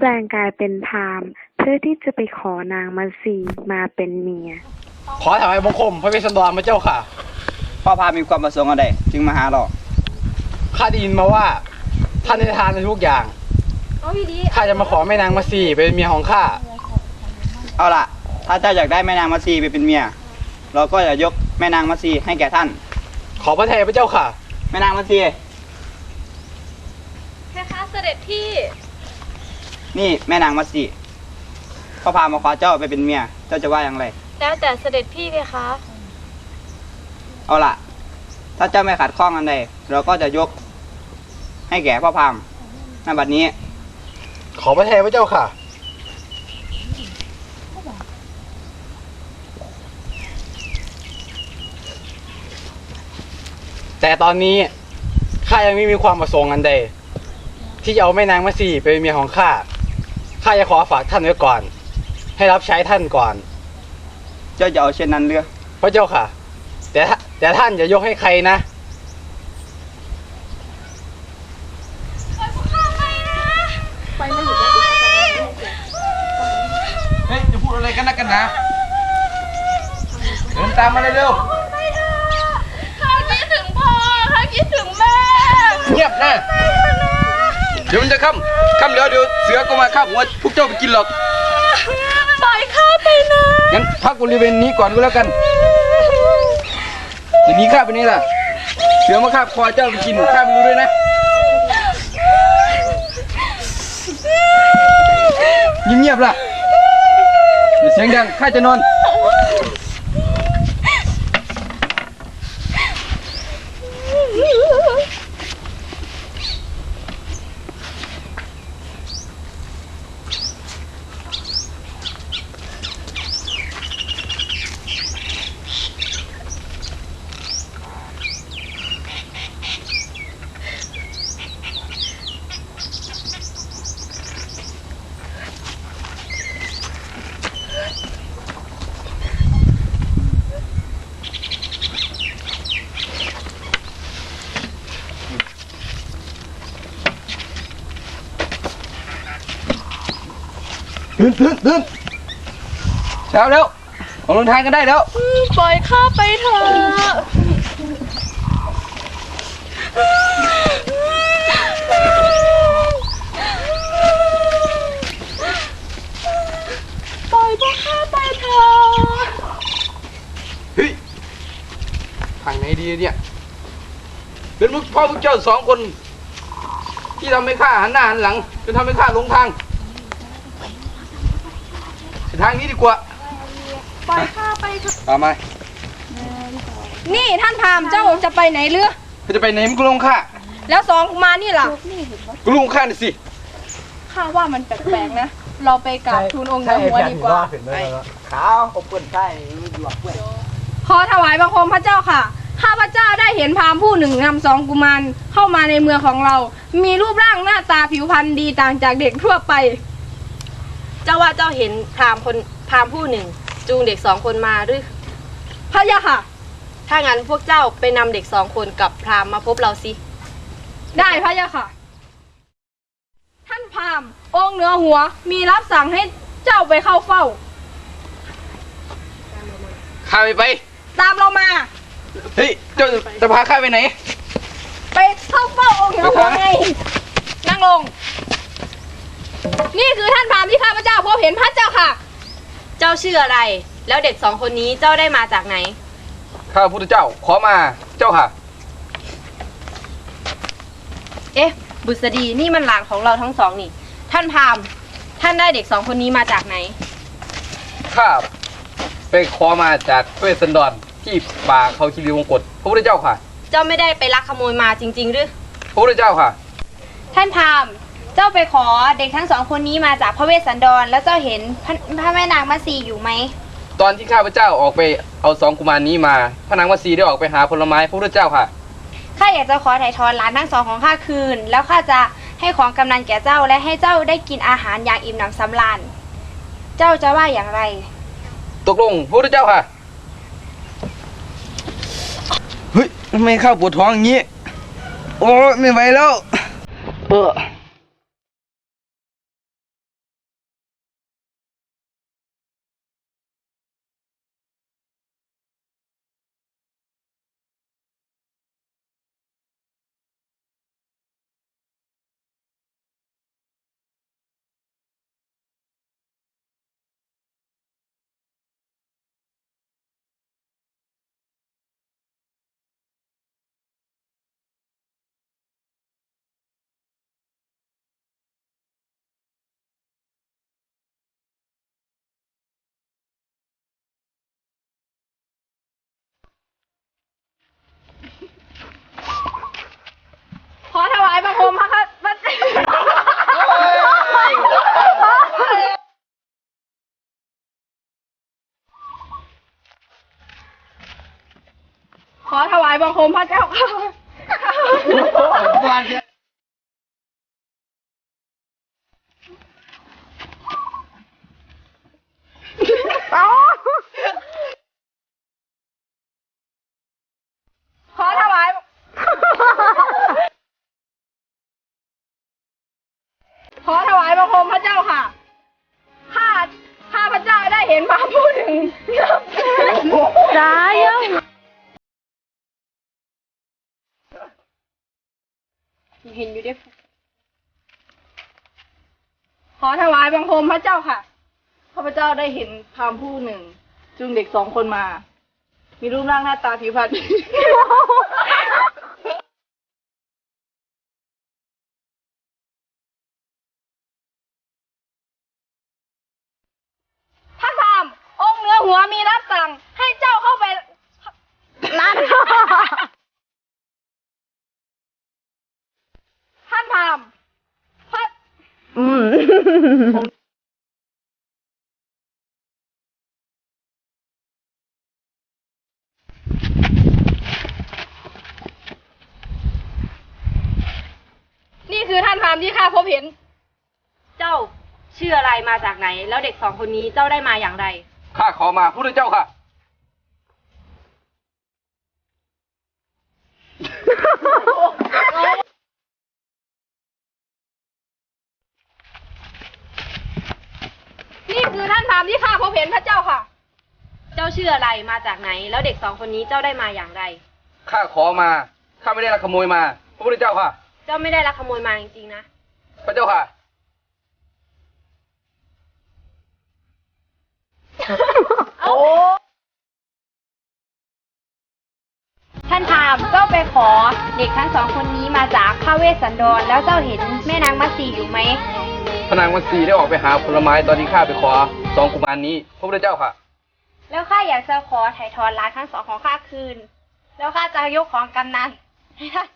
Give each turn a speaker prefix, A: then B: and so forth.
A: ได้แปลงกายเป็นพราหมณ์เพื่อที่จะไปขอนางมัสีมาเป็นเมีย
B: ขอถวายบังคมพระเวสสันดรพระเจ้าค่ะ
C: พ่อพามีความประสงค์อะไรจึงมาหาเรา
B: ข้าได้ยินมาว่า ท่านได้ทานในทุกอย่างข้าจะมาขอแม่นางมาสีเป็นเมียของข้า
C: เอาล่ะ ถ้าเจ้าอยากได้แม่นางมัตสีไปเป็นเมีย เราก็จะยกแม่นางมัตสีให้แก่ท่าน
B: ขอพระทัยพระเจ้าค่ะ
C: แม่นางมัตสี
D: แค่คะเสด็จพี่
C: นี่แม่นางมัตสีพ่อพามาขอเจ้าไปเป็นเมีย เจ้าจะว่าอย่างไร
D: แล้วแต่เสด็จพี่เพคะ
C: เอาล่ะ ถ้าเจ้าไม่ขัดข้องอันใดเราก็จะยกให้แก่พ่อพามณบัดนี้
B: ขอพระทัยพระเจ้าค่ะ แต่ตอนนี้ข้ายังไม่มีความประสงค์อันใด ที่จะเอาแม่นางมาสีเป็นเมียของข้า ข้าจะขอฝากท่านไว้ก่อน ให้รับใช้ท่านก่อน
C: เจ้าจะเอาเช่นนั้นเรือ
B: พระเจ้าค่ะ แต่ถ้าแต่ท่านอย่ายกให้ใครนะ
E: เฮ้ยจะพูดอะไรกันนักกันนะเดินตามมาเลยเร็ว
D: ข้าคิดถึงพ่อข้าคิดถึงแม่
E: เงียบนะเดี๋ยวมันจะค่ำค่ำแล้วเดี๋ยวเสือก็มาคาบหัวพวกเจ้าไปกินหรอก
D: ปล่อยข้าไปนะ
E: งั้นพักบริเวณนี้ก่อนก็แล้วกันจะหนีข้าไปนี่ล่ะ เสือมาคาบคอเจ้าไปกินข้าไม่รู้ด้วยนะเงียบๆล่ะอย่าเสียงดังข้าจะนอน ตื่นตื่นตื่นเช้าแล้วออกเดินทางกันได้แล้ว
D: ปล่อยข้าไปเถอะปล่อยพวกข้าไปเถอะ
E: เฮ้ยทางไหนดีเนี่ย เป็นพวกพ่อพวกเจ้าสองคน ที่ทำให้ข้าหันหน้าหันหลังจนทำให้ข้าหลงทางไป ทางนี้ดีกว่า
D: ปล่อยข้าไปเถอะ
E: ตามมา
F: นี่ท่านพราหมณ์เจ้าจะไปไหนเรือ
E: เขาจะไปไหนมันก็ลงข้า
F: แล้วสองกุมารนี่ล่ะ
E: ก็ลงข้าน่ะสิ
F: ข้าว่ามันแปลกๆนะ เราไปกราบทูลองค์เหนือหัวดีกว่า
C: ขาวอบเปื้อนใช่หลวกเปื้อน
F: ขอถวายบังคมพระเจ้าค่ะ ข้าพระเจ้าได้เห็นพราหมณ์ผู้หนึ่งนำสองกุมารเข้ามาในเมืองของเรา มีรูปร่างหน้าตาผิวพรรณดีต่างจากเด็กทั่วไป
D: เจ้าว่าเจ้าเห็นพราหมณ์คนพราหมณ์ผู้หนึ่ง จูงเด็กสองคนมาหรือ
F: พระยาค่ะ
D: ถ้างั้นพวกเจ้าไปนำเด็กสองคนกับพราหมณ์มาพบเราสิ
F: ได้พระยาค่ะ ท่านพราหมณ์องค์เหนือหัวมีรับสั่งให้เจ้าไปเข้าเฝ้า
E: ข้าไม่ไป
F: ตามเรามา
E: เฮ้ย เจ้าจะพาข้าไปไหน
F: ไปเข้าเฝ้าองค์เหนือหัวไงนั่งลง นี่คือท่านพราหมณ์ที่ข้าพ เจ้าพบเห็นพระเจ้าค่ะ
D: เจ้าชื่ออะไร แล้วเด็กสองคนนี้เจ้าได้มาจากไหน
E: ข้าพระพุทธเจ้าขอมาเจ้าค่ะ
D: เอ๊ะ บุษดีนี่มันหลานของเราทั้งสองนี่ ท่านพราหมณ์ท่านได้เด็กสองคนนี้มาจากไหน
E: ข้าไปขอมาจากเวสสันดรที่ป่าเขาคีรีวงกฏพระพุทธเจ้าค่ะ
D: เจ้าไม่ได้ไปลักขโมยมาจริง ๆ หรือ
E: พระพุทธเจ้าค่ะ
F: ท่านพราหมณ์ เจ้าไปขอเด็กทั้งสองคนนี้มาจากพระเวสสันดร แล้วเจ้าเห็นพระพระแม่นางมัสีอยู่ไหม
E: ตอนที่ข้าพเจ้าออกไปเอาสองกุมารนี้มา พระนางวสีได้ออกไปหาผลไม้พระพุทธเจ้าค่ะ
F: ข้าอยากจะขอถ่ายทอนหลานทั้งสองของข้าคืน แล้วข้าจะให้ของกำนันแก่เจ้าและให้เจ้าได้กินอาหารอย่างอิ่มหนำสำราญ เจ้าจะว่าอย่างไร
E: ตกลงพระพุทธเจ้าค่ะ เฮ้ยทำไมข้าปวดท้องอย่างนี้ โอ้ไม่ไหวแล้ว เออ
F: บังคมพระค่ะพระขอถวายบังคมพระเจ้าค่ะข เห็นอยู่ด้วยขอถวายบังคมพระเจ้าค่ะ ข้าพเจ้าได้เห็นพราหมณ์ผู้หนึ่งจึงเด็กสองคนมา มีรูปร่างหน้าตาผิวพรรณ ท่านพราหมณ์องค์เหนื้อหัวมีรับสั่ง ให้เจ้าเข้าไปลั่น ท่านพราหมณ์พระ
A: อืม
F: นี่คือท่านพราหมณ์ที่ข้าพบเห็น
D: เจ้าชื่ออะไรมาจากไหน แล้วเด็กสองคนนี้เจ้าได้มาอย่างไร
E: ข้าขอมาพุทธเจ้าค่ะ
F: นี่คือท่านพราหมณ์ที่ข้าพบเห็นพระเจ้าค่ะ
D: เจ้าชื่ออะไรมาจากไหน แล้วเด็กสองคนนี้เจ้าได้มาอย่างไร
E: ข้าขอมา ข้าไม่ได้ลักขโมยมา พระพุทธเจ้าค่ะ
D: เจ้าไม่ได้ลักขโมยมาจริงๆนะ
E: พระเจ้าค่ะ
D: ท่านพราหมณ์เจ้าไปขอเด็กทั้งสองคนนี้มาจากพระเวสสันดรแล้วเจ้าเห็นแม่นางมัตสีอยู่ไหม
E: พระนางวัสีได้ออกไปหาผลไม้ตอนที่ข้าไปขอสองกุมารนี้พระพุทธเจ้าค่ะ
D: แล้วข้าอยากจะขอถ่ายทอนร้านทั้งสองของข้าคืน แล้วข้าจะยกของกำนันให้ท่าน